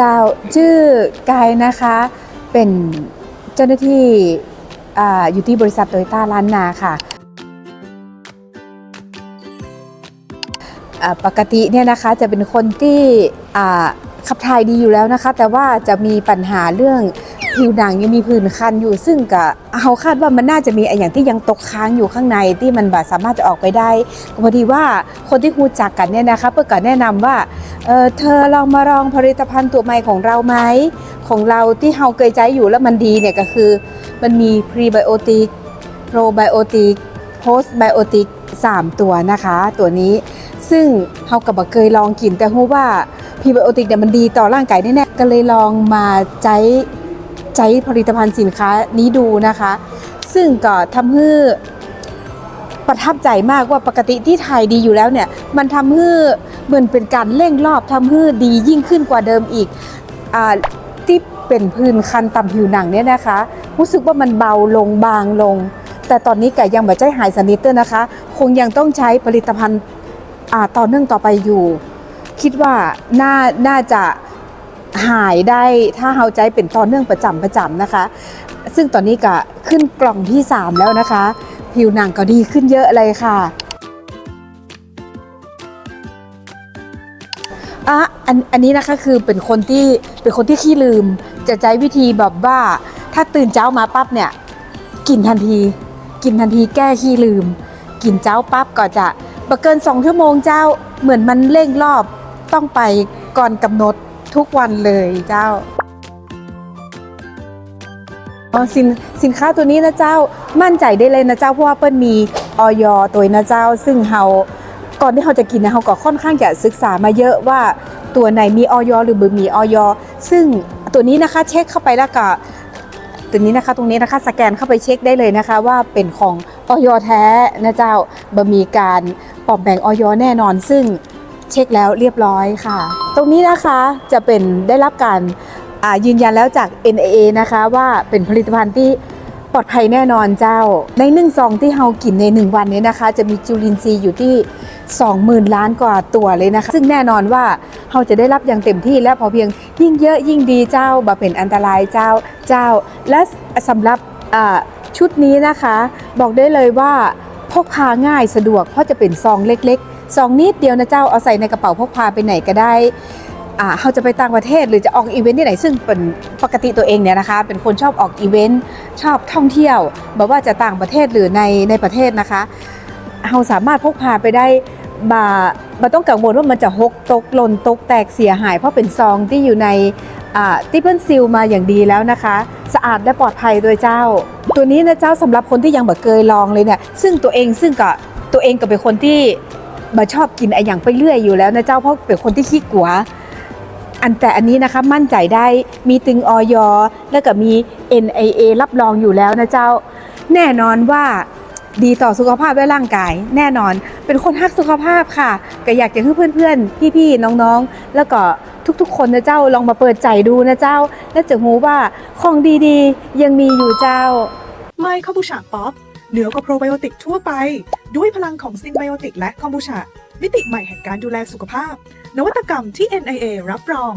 ดาวชื่อกายนะคะ เป็นเจ้าหน้าที่ออยู่ที่บริษัทโตโยต้าล้านนาค่ะปกติเนี่ยนะคะจะเป็นคนที่ขับถ่ายดีอยู่แล้วนะคะ แต่ว่าจะมีปัญหาเรื่อง ผิวหนังยังมีผื่นคันอยู่ ซึ่งก็เขาคาดว่ามันน่าจะมีไออย่างที่ยังตกค้างอยู่ข้างในที่มันแบบสามารถจะออกไปได้พอดีว่าคนที่รู้จักกันเนี่ยนะคะเพื่อก็แนะนำว่าเออเธอลองมาลองผลิตภัณฑ์ตัวใหม่ของเราไหมของเราที่เฮาเคยใช้อยู่แล้วมันดีเนี่ยก็คือ มันมีพรีไบโอติกโปรไบโอติกโพสไบโอติก3 ตัวนะคะ ตัวนี้ซึ่งเฮากับบ่เคยลองกินแต่รู้ว่าพรีไบโอติกเนี่ยมันดีต่อร่างกายแน่ๆก็เลยลองมาใช้ ใช้ผลิตภัณฑ์สินค้านี้ดูนะคะ ซึ่งก็ทำให้ประทับใจมากว่าปกติที่ไทยดีอยู่แล้วเนี่ย มันทำให้เหมือนเป็นการเร่งรอบทำให้ดียิ่งขึ้นกว่าเดิมอีกอที่เป็นพื้นคันตามผิวหนังเนี่ยนะคะ รู้สึกว่ามันเบาลงบางลง แต่ตอนนี้ก็ยังไม่ใจหายสนิทเตอร์นะคะ คงยังต้องใช้ผลิตภัณฑ์ต่อเนื่องต่อไปอยู่ คิดว่าน่าน่าจะ หายได้ถ้าเฮาใจเป็นต่อเนื่องประจำประจำนะคะ ซึ่งตอนนี้ก็ขึ้นกล่องที่ 3 แล้วนะคะ ผิวหนังก็ดีขึ้นเยอะเลยค่ะอะอันอันนี้นะคะคือเป็นคนที่เป็นคนที่ขี้ลืม จะใช้วิธีแบบว่าถ้าตื่นเช้ามาปั๊บเนี่ยกินทันที กินทันทีแก้ขี้ลืม กินเจ้าปั๊บก็จะบเกินสองชั่วโมงเจ้าเหมือนมันเร่งรอบต้องไปก่อนกำหนด ทุกวันเลยเจ้าอ๋อสินสินค้าตัวนี้นะเจ้ามั่นใจได้เลยนะเจ้าเพราะว่าเปิ้ลมีออยตัวนะเจ้า ซึ่งเฮาก่อนที่เราจะกินนะเฮาก็ค่อนข้างจะศึกษามาเยอะว่าตัวไหนมีออยหรือบ่มีออยซึ่งตัวนี้นะคะเช็คเข้าไปแล้วก็ตัวนี้นะคะตรงนี้นะคะสแกนเข้าไปเช็คได้เลยนะคะ ว่าเป็นของออยแท้นะเจ้าบ่มีการปลอมแบ่งออยแน่นอน ซึ่ง เช็คแล้วเรียบร้อยค่ะ ตรงนี้นะคะจะเป็นได้รับการยืนยันแล้วจาก NAA นะคะว่าเป็นผลิตภัณฑ์ที่ปลอดภัยแน่นอนเจ้า ในหนึ่งซองที่เฮากินใน 1 วันนี้นะคะ จะมีจุลินทรีย์อยู่ที่ 20,000 ล้านกว่าตัวเลยนะคะ ซึ่งแน่นอนว่าเฮาจะได้รับอย่างเต็มที่และพอเพียงยิ่งเยอะยิ่งดีเจ้าบ่เป็นอันตรายเจ้าเจ้า และสำหรับชุดนี้นะคะ บอกได้เลยว่าพกพาง่ายสะดวกเพราะจะเป็นซองเล็กๆ ซองนิดเดียวนะเจ้าเอาใส่ในกระเป๋าพกพาไปไหนก็ได้อ่าเขาจะไปต่างประเทศหรือจะออกอีเวนต์ที่ไหนซึ่งเป็นปกติตัวเองเนี่ยนะคะ เป็นคนชอบออกอีเวนต์ชอบท่องเที่ยวแบบว่าจะต่างประเทศหรือในในประเทศนะคะเราสามารถพกพาไปได้บาบาต้องกังวลว่ามันจะหกตกหล่นตกแตกเสียหาย เพราะเป็นซองที่อยู่ในที่เปิ้ลซิลมาอย่างดีแล้วนะคะ สะอาดและปลอดภัยโดยเจ้า ตัวนี้นะเจ้าสำหรับคนที่ยังบ่เคยลองเลยเนี่ยซึ่งตัวเองซึ่งก็ตัวเองก็เป็นคนที่ บ่ชอบกินไอ้อย่างไปเรื่อยอยู่แล้วนะเจ้าเพราะเป็นคนที่ขี้กลัว อันแต่อันนี้นะคะมั่นใจได้มีตึงออยแล้วก็มี NIA รับรองอยู่แล้วนะเจ้า แน่นอนว่าดีต่อสุขภาพและร่างกาย แน่นอนเป็นคนรักสุขภาพค่ะ ก็อยากจะให้เพื่อนๆ พี่ๆ น้องๆ แล้วก็ทุกๆ คนนะเจ้าลองมาเปิดใจดูนะเจ้า และจะรู้ว่าของดีๆ ยังมีอยู่เจ้า ไมค์คอมบูชาป๊อป เหนือกว่าโปรไบโอติกทั่วไป ด้วยพลังของซินไบโอติกและคอมบูชามิติใหม่แห่งการดูแลสุขภาพ นวัตกรรมที่ NIA รับรอง